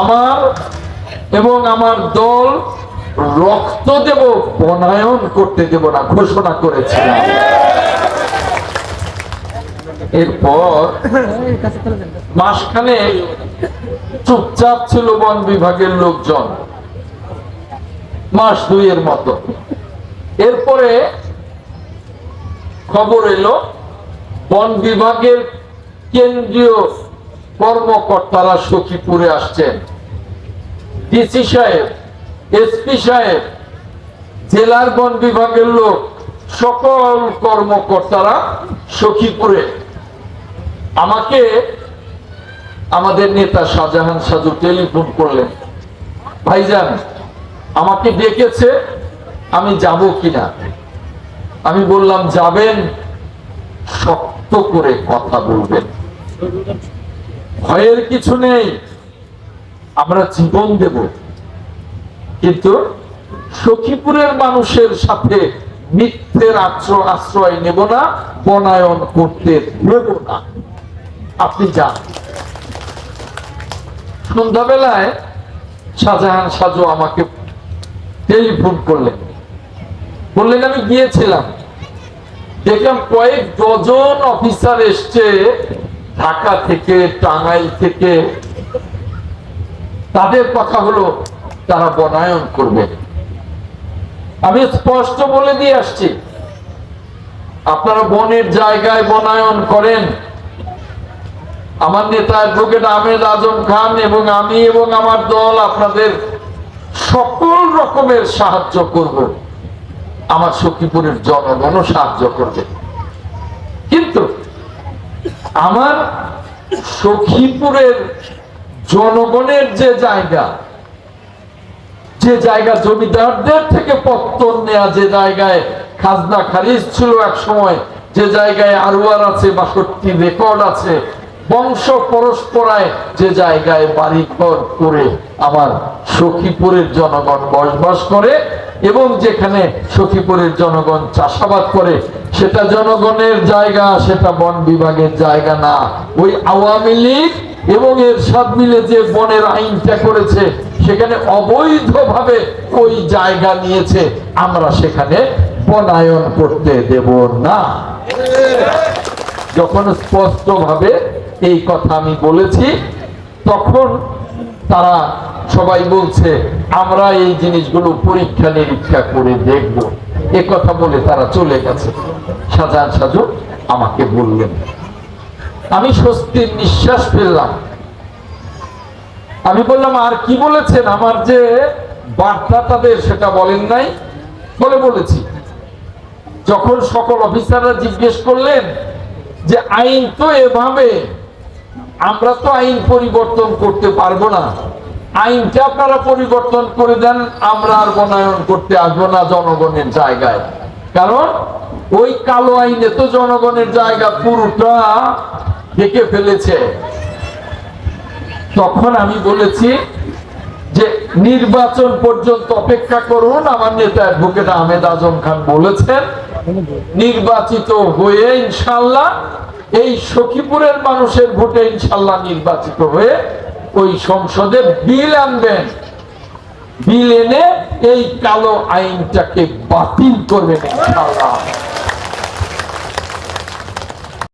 আমার এবং আমার দল রক্ত দেব, বনায়ন করতে দেব না, ঘোষণা করেছিলাম। এরপর মাসখানে চুপচাপ ছিল বন বিভাগের লোকজন, মাস দুইয়ের মতো। এরপরে খবর এলো, বন বিভাগের কেন্দ্রীয় কর্মকর্তারা সখীপুরে আসছেন। ডিসি সাহেব, এসপি সাহেব, জেলার বন বিভাগের লোক, সকল কর্মকর্তারা সখীপুরে। আমাকে আমাদের নেতা শাহজাহান সাজু টেলিফোন করলেন। ভাইজান, আমাকে ডেকেছে, আমি যাব কিনা? আমি বললাম, যাবেন, শক্ত করে কথা বলবেন। ভয়ের কিছু নেই। আমরা জীবন দেব। কিন্তু সখীপুরের মানুষের সাথে মিথ্যের আশ্রয় আশ্রয় নেব না, বনায়ন করতে দেব না। আপনি যান। সন্ধ্যাবেলায় শাহজাহান সাজু আমাকে টেলিফোন করলেন। বললেন, আমি গিয়েছিলাম। দেখলাম কয়েক ডজন অফিসার এসছে ঢাকা থেকে, টাঙ্গাইল থেকে, তাদের কথা হলো তারা বনায়ন করবে। আমি স্পষ্ট বলে দিয়ে আসছি, আপনারা বনের জায়গায় বনায়ন করেন। আমার নেতা অ্যাডভোকেট আহমেদ আজম খান এবং আমি এবং আমার দল আপনাদের সকল রকমের সাহায্য করব। আমার সখীপুরের জনগণও সাহায্য করবে। কিন্তু আমার সখীপুরের জনগণের যে জায়গা যে জায়গা জমিদারদের থেকে পত্তন নেয়া যে জায়গায় খাজনা খারিজ ছিল এক সময়, যে জায়গায় আরওয়ার আছে, বাষট্টি রেকর্ড আছে, বংশ পরস্পরায় যে জায়গায় বাড়ি ঘর করে আমার সখীপুরের জনগণ বসবাস করে এবং যেখানে সখীপুরের জনগণ চাষাবাদ করে, সেটা জনগণের জায়গা, সেটা বন বিভাগের জায়গা না। ওই আওয়ামী লীগ এবং এর সব মিলে যে বনের আইনটা করেছে, সেখানে অবৈধভাবে ওই জায়গা নিয়েছে, আমরা সেখানে বনায়ন করতে দেব না। যখন স্পষ্টভাবে এই কথা আমি বলেছি, তখন তারা সবাই বলছে আমরা এই জিনিসগুলো পরীক্ষা নিরীক্ষা করে দেখব। এ কথা বলে তারা চলে গেছে। সাজান সাজু আমাকে বললেন, আমি স্বস্তির নিঃশ্বাস ফেললাম। আমি বললাম, আর কি বলেছেন আমার যে বার্তা তাদের সেটা বলেন নাই? বলে বলেছি, যখন সকল অফিসাররা জিজ্ঞেস করলেন যে আইন তো এভাবে, আমরা তো আইন পরিবর্তন করতে পারব না। আইনটা আপনারা পরিবর্তন করে দেন, আমরা আর বনায়ন করতে আসব না জনগণের জায়গায়। কারণ ওই কালো আইনে তো জনগণের জায়গা পুরোটা ঢেকে ফেলেছে। তখন আমি বলেছি যে নির্বাচন পর্যন্ত অপেক্ষা করুন, আমার নেতা অ্যাডভোকেট আহমেদ আজম খান বলেছেন, নির্বাচিত হয়ে ইনশাল্লাহ এই সখীপুরের মানুষের ভোটে ইনশাল্লাহ নির্বাচিত হয়ে ওই সংসদে বিল আনবেন। বিল এনে এই কালো আইনটাকে বাতিল করবেন